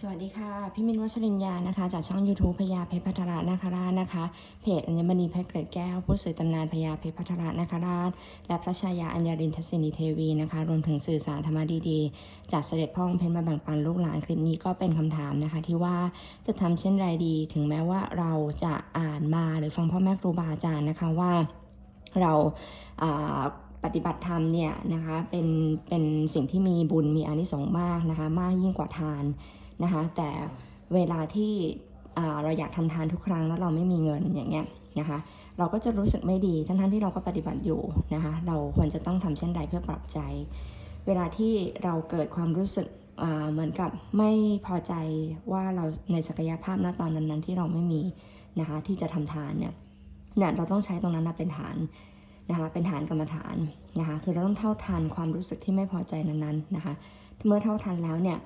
สวัสดีค่ะ พี่มินวัชรินยานะคะ จากช่อง YouTube พญาเพชรพัทรานาคราชนะคะ เพจอัญมณีเพชรเกร็ดแก้ว ผู้สื่อตำนานพญาเพชรพัทรานาคราช และพระชายาอัญญารินทศินีเทวีนะคะ รวมถึงสื่อสารธรรมดีๆ จากเสด็จพ่อองค์เพชรมาแบ่งปันลูกหลานคลิปนี้ก็เป็นคำถามนะคะ ที่ว่าจะทำเช่นไรดี ถึงแม้ว่าเราจะอ่านมาหรือฟังพ่อแม่ครูบาอาจารย์นะคะว่าเราอ่าปฏิบัติธรรมเนี่ยนะคะเป็นเป็นสิ่งที่มีบุญมีอานิสงส์มากนะคะ มากยิ่งกว่าทาน นะคะ แต่เวลาที่เราอยากทำทานทุกครั้งแล้วเราไม่มีเงินอย่างเงี้ยนะคะ เราก็จะรู้สึกไม่ดีทั้งๆที่เราก็ปฏิบัติอยู่นะคะ เราควรจะต้องทำเช่นใดเพื่อปรับใจ เวลาที่เราเกิดความรู้สึกเหมือนกับไม่พอใจว่าเราในศักยภาพณตอนนั้นๆ ที่เราไม่มีนะคะที่จะทำทานเนี่ยเนี่ยเราต้องใช้ตรงนั้นนะเป็นฐานนะคะเป็นฐานกรรมฐานนะคะคือเราต้องเท่าทันความรู้สึกที่ไม่พอใจนั้นๆนะคะเมื่อเท่าทันแล้วเนี่ย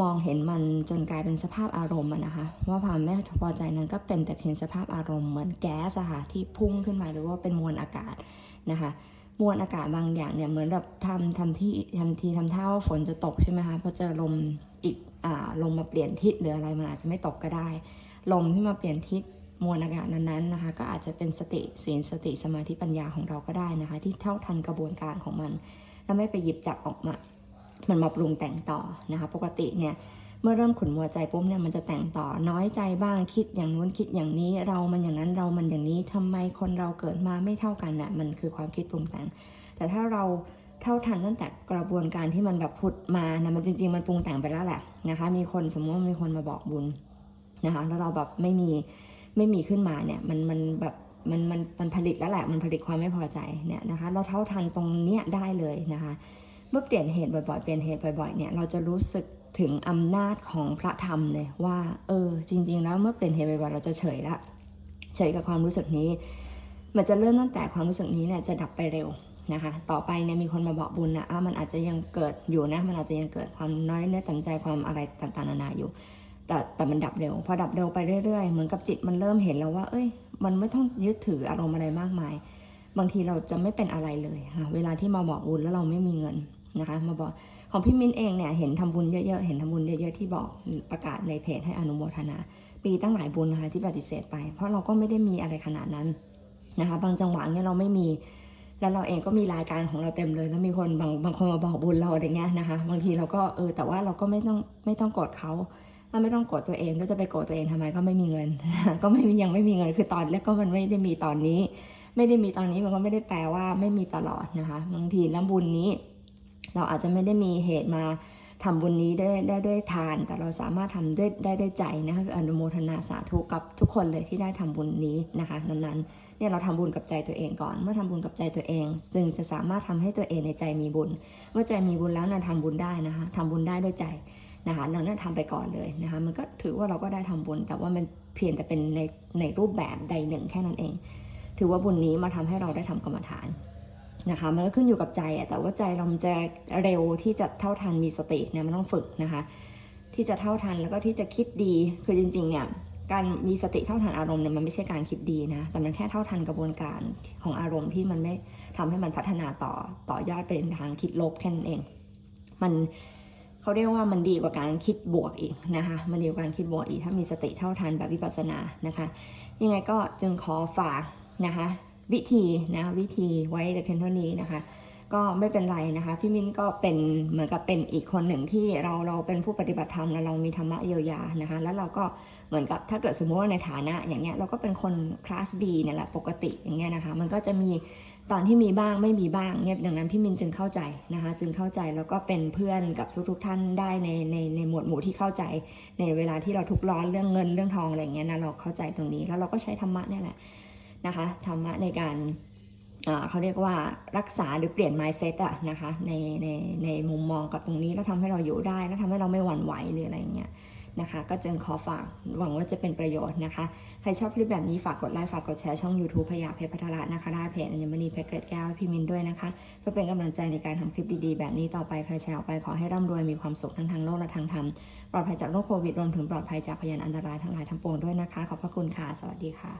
มองเห็นมันจนกลายเป็นสภาพอารมณ์นะคะ ว่าความไม่พอใจนั้นก็เป็นแต่เพียงสภาพอารมณ์เหมือนแก๊สอะค่ะที่พุ่งขึ้นมาหรือว่าเป็นมวลอากาศนะคะมวลอากาศบางอย่างเนี่ยเหมือนแบบทำทำที่ทำทีทำท่าว่าฝนจะตกใช่ไหมคะพอเจอลมอีกอ่าลมมาเปลี่ยนทิศหรืออะไรมันอาจจะไม่ตกก็ได้ ลมที่มาเปลี่ยนทิศมวลอากาศนั้นๆนะคะ ก็อาจจะเป็นสติศีลสติสมาธิปัญญาของเราก็ได้นะคะ ที่เท่าทันกระบวนการของมัน แล้วไม่ไปหยิบจับออกมา มันมาปรุงแต่งต่อนะคะปกติเนี่ยเมื่อเริ่มขุนมัวใจปุ๊บเนี่ยมันจะแต่งต่อน้อยใจบ้างคิดอย่างนู้นคิดอย่างนี้เรามันอย่างนั้นเรามันอย่างนี้ทำไมคนเราเกิดมาไม่เท่ากันน่ะมันคือความคิดปรุงแต่ง แต่ถ้าเราเท่าทันตั้งแต่กระบวนการที่มันแบบผุดมานะมันจริง ๆ มันปรุงแต่งไปแล้วแหละนะคะมีคนสมมติว่ามีคนมาบอกบุญนะคะแล้วเราแบบไม่มีไม่มีขึ้นมาเนี่ยมันมันแบบมันมันมันผลิตแล้วแหละมันผลิตความไม่พอใจเนี่ยนะคะ เราเท่าทันตรงเนี้ยได้เลยนะคะ มื่อเปลี่ยนเหตุบ่อยๆ เปลี่ยนเหตุบ่อยๆ เนี่ย เราจะรู้สึกถึงอำนาจของพระธรรมเลยว่า เออ จริง ๆ แล้วเมื่อเปลี่ยนเหตุบ่อยๆ เราจะเฉยละ เฉยกับความรู้สึกนี้ มันจะเริ่มตั้งแต่ความรู้สึกนี้เนี่ยจะดับไปเร็วนะคะ ต่อไปเนี่ยมีคนมาบอกบุญนะอะมันอาจจะยังเกิดอยู่นะ มันอาจจะยังเกิดความน้อยเนื้อต่ำใจความอะไรต่างๆ นานาอยู่ แต่แต่มันดับเร็ว พอดับเร็วไปเรื่อยๆ เหมือนกับจิตมันเริ่มเห็นแล้วว่า เอ้ย มันไม่ต้องยึดถืออารมณ์อะไรมากมาย บางทีเราจะไม่เป็นอะไรเลยค่ะเวลาที่มาบอกบุญแล้วเราไม่มีเงิน นะคะมาบอกของพี่มิ้นเองเนี่ยเห็นทำบุญเยอะๆเห็นทำบุญเยอะๆที่บอกประกาศในเพจให้อนุโมทนา ปีตั้งหลายบุญนะคะที่ปฏิเสธไป เพราะเราก็ไม่ได้มีอะไรขนาดนั้นนะคะบางจังหวะเนี่ยเราไม่มีแล้วเราเองก็มีรายการของเราเต็มเลย แล้วมีคนบางบางคนมาบอกบุญเราอะไรเงี้ยนะคะบางทีเราก็เออแต่ว่าเราก็ไม่ต้องไม่ต้องกดเขาถ้าไม่ต้องโกรธตัวเองแล้วจะไปโกรธตัวเองทำไมก็ไม่มีเงิน ก็ไม่ยังไม่มีเงินคือตอนแรกก็มันไม่ได้มีตอนนี้ ไม่ได้มีตอนนี้มันก็ไม่ได้แปลว่าไม่มีตลอดนะคะบางทีแล้วบุญนี้ เราอาจจะไม่ได้มีเหตุมาทำบุญนี้ได้ได้ด้วยทาน แต่เราสามารถทำด้วยได้ด้วยใจนะคะคืออนุโมทนาสาธุกับทุกคนเลยที่ได้ทำบุญนี้นะคะนั้นๆเนี่ยเราทำบุญกับใจตัวเองก่อน เมื่อทำบุญกับใจตัวเอง จึงจะสามารถทำให้ตัวเองในใจมีบุญ เมื่อใจมีบุญแล้วนะทำบุญได้นะคะทำบุญได้ด้วยใจนะคะดังนั้นทำไปก่อนเลยนะคะมันก็ถือว่าเราก็ได้ทำบุญ แต่ว่ามันเพียงแต่เป็นในในรูปแบบใดหนึ่งแค่นั้นเอง ถือว่าบุญนี้มาทำให้เราได้ทำกรรมฐาน นะคะมันก็ขึ้นอยู่กับใจอะแต่ว่าใจเรามันจะเร็วที่จะเท่าทันมีสติเนี่ยมันต้องฝึกนะคะ ที่จะเท่าทันแล้วก็ที่จะคิดดีคือจริงๆเนี่ยการมีสติเท่าทันอารมณ์เนี่ยมันไม่ใช่การคิดดีนะ แต่มันแค่เท่าทันกระบวนการของอารมณ์ที่มันไม่ทำให้มันพัฒนาต่อต่อยอดเป็นทางคิดลบแค่นั้นเอง มันเขาเรียกว่ามันดีกว่าการคิดบวกอีกนะคะ มันดีกว่าการคิดบวกอีก ถ้ามีสติเท่าทันแบบวิปัสสนานะคะ ยังไงก็จึงขอฝากนะคะ วิธีนะวิธีไว้แต่เพียงเท่านี้นะคะ ก็ไม่เป็นไรนะคะ พี่มิ้นก็เป็นเหมือนกับเป็นอีกคนหนึ่งที่เราเราเป็นผู้ปฏิบัติธรรมแล้วเรามีธรรมะเยียวยานะคะ แล้วเราก็เหมือนกับถ้าเกิดสมมติว่าในฐานะอย่างเงี้ยเราก็เป็นคนคลาสดีเนี่ยแหละปกติอย่างเงี้ยนะคะ มันก็จะมีตอนที่มีบ้างไม่มีบ้างเนี่ยดังนั้นพี่มินจึงเข้าใจนะคะ จึงเข้าใจแล้วก็เป็นเพื่อนกับทุกๆทท่านได้ในในในหมวดหมู่ที่เข้าใจ ในเวลาที่เราทุกร้อนเรื่องเงินเรื่องทองอะไรเงี้ยนะเราเข้าใจตรงนี้ แล้วเราก็ใช้ธรรมะนี่แหละ นะคะธรรมะในการเขาเรียกว่ารักษาหรือเปลี่ยน mindset อะนะคะในในในมุมมองกับตรงนี้แล้วทำให้เราอยู่ได้แล้วทำให้เราไม่หวั่นไหวหรืออะไรเงี้ยนะคะก็จึงขอฝากหวังว่าจะเป็นประโยชน์นะคะ ใครชอบคลิปแบบนี้ฝากกดไลค์ฝากกดแชร์ช่อง YouTube พยาเพชรพัทระนะคะได้เพจอัญมณีเพชรเกรดแก้วพี่มินด้วยนะคะเพื่อเป็นกำลังใจในการทำคลิปดีๆ แบบนี้ต่อไปใครแชร์ออกไปขอให้ร่ำรวยมีความสุขทั้งทางโลกและทางธรรมปลอดภัยจากโรคโควิดรวมถึงปลอดภัยจากพยานอันตรายทั้งหลายทั้งปวงด้วยนะคะ ขอบพระคุณค่ะสวัสดีค่ะ